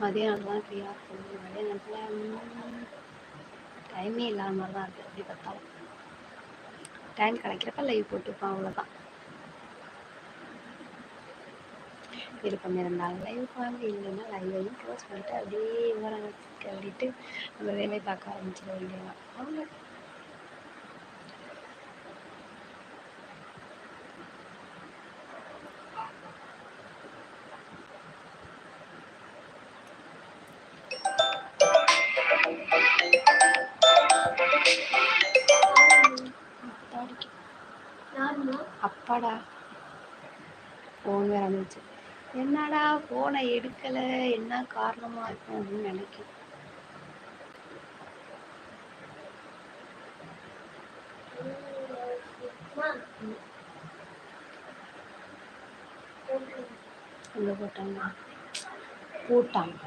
மதிய ஃப்ரீயாக இருக்கும். மதிய நேரத்தில் டைமே இல்லாத மாதிரி தான் இருக்குது எப்படி பார்த்தாலும். டைம் கிடைக்கிறப்ப லைவ் போட்டுப்போம் அவ்வளோதான் விருப்பம் இருந்தால் லைவ் பாருங்க இல்லைன்னா லைவையும் க்ளோஸ் பண்ணிட்டு அப்படியே விவரம் கட்டிட்டு நம்ம வேலையை பார்க்க ஆரம்பிச்சிட வேண்டியதான் அவ்வளோ அப்பாடா ஃபோன் வேற வந்துச்சு என்னடா ஃபோனை எடுக்கலை? என்ன காரணமாக இருக்கும் அப்படின்னு நினைக்கிறேன். உள்ள போட்டாங்க. போட்டாங்க.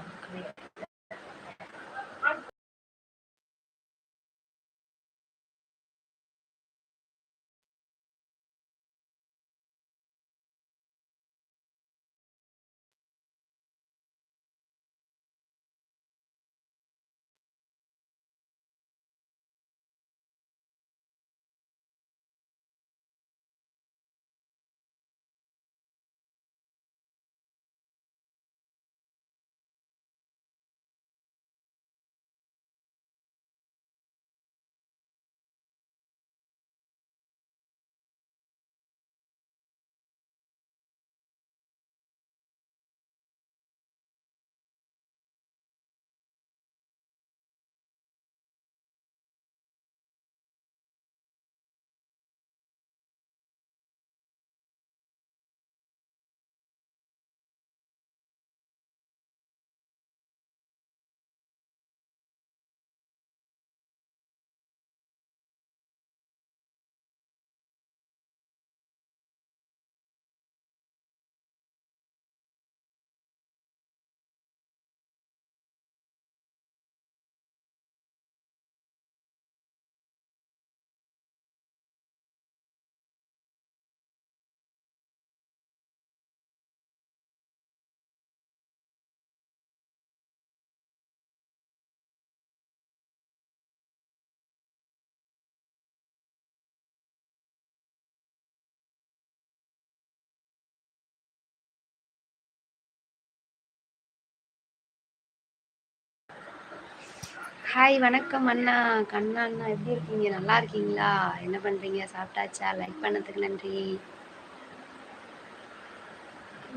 ஹாய் வணக்கம் அண்ணா. கண்ணா அண்ணா எப்படி இருக்கீங்க? நல்லா இருக்கீங்களா? என்ன பண்ணுறீங்க சாப்பிட்டாச்சா? லைக் பண்ணதுக்கு நன்றி.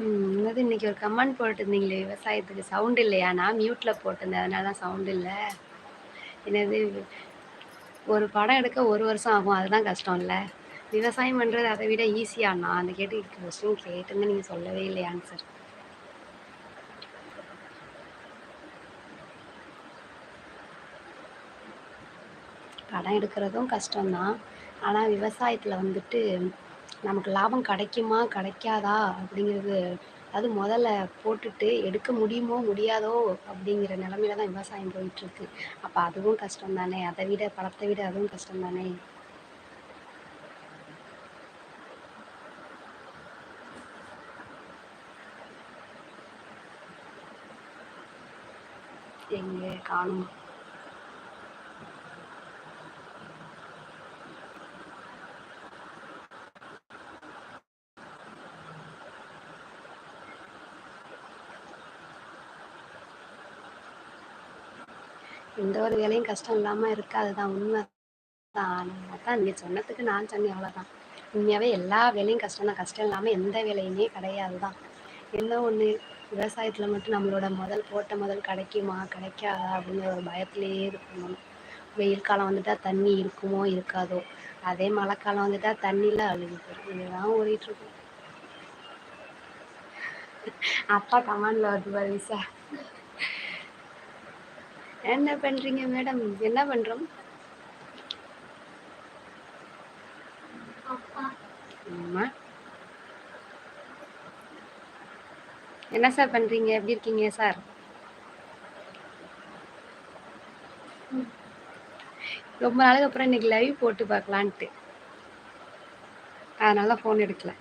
என்னது இன்னைக்கு ஒரு கமெண்ட் போட்டிருந்தீங்களே? விவசாயத்துக்கு சவுண்ட் இல்லையா? நான் மியூட்டில் போட்டிருந்தேன். அதனால தான் சவுண்ட் இல்லை. என்னது? ஒரு படம் எடுக்க ஒரு வருஷம் ஆகும். அதுதான் கஷ்டம் இல்லை விவசாயம் பண்ணுறது அதை விட ஈஸியாண்ணா அந்த கேட்டு கொஸ்டின் கேட்டுன்னு நீங்கள் சொல்லவே இல்லை ஆன்சர் படம் எடுக்கிறதும் கஷ்டம்தான். ஆனால் விவசாயத்தில் வந்துட்டு நமக்கு லாபம் கிடைக்குமா கிடைக்காதா அப்படிங்கிறது அது முதல்ல போட்டுட்டு எடுக்க முடியுமோ முடியாதோ அப்படிங்கிற நிலமையில தான் விவசாயம் போயிட்டுருக்கு. அப்போ அதுவும் கஷ்டம் தானே அதை விட படத்தை விட அதுவும் கஷ்டம் தானே எங்கே காணும்? எந்த ஒரு வேலையும் கஷ்டம் இல்லாமல் இருக்காது. தான் உண்மை தான். அதான் நீ சொன்னதுக்கு நான் சொன்னேன் அவ்வளோதான் உண்மையாகவே எல்லா வேலையும் கஷ்டம் தான் கஷ்டம் இல்லாமல் எந்த வேலையுமே கிடையாது தான் என்ன ஒன்று விவசாயத்தில் மட்டும் நம்மளோட முதல் போட்ட முதல் கிடைக்குமா? கிடைக்காதா? அப்படிங்கிற ஒரு பயத்திலேயே இருக்கணும் வெயில் காலம் வந்துட்டால் தண்ணி இருக்குமோ? இருக்காதோ? அதே மழை காலம் வந்துட்டால் தண்ணியில் அழுகி போயிடும் இதுதான் ஓடிட்டுருக்கும் அப்பா கமாண்டில் வருது பாரு சார் என்ன பண்றீங்க மேடம்? என்ன பண்றோம்? என்ன சார் பண்றீங்க? எப்படி இருக்கீங்க சார்? ரொம்ப நாளுக்கு அப்புறம் இன்னைக்கு லைவ் போட்டு பார்க்கலான்ட்டு. அதனால ஃபோன் எடுக்கல.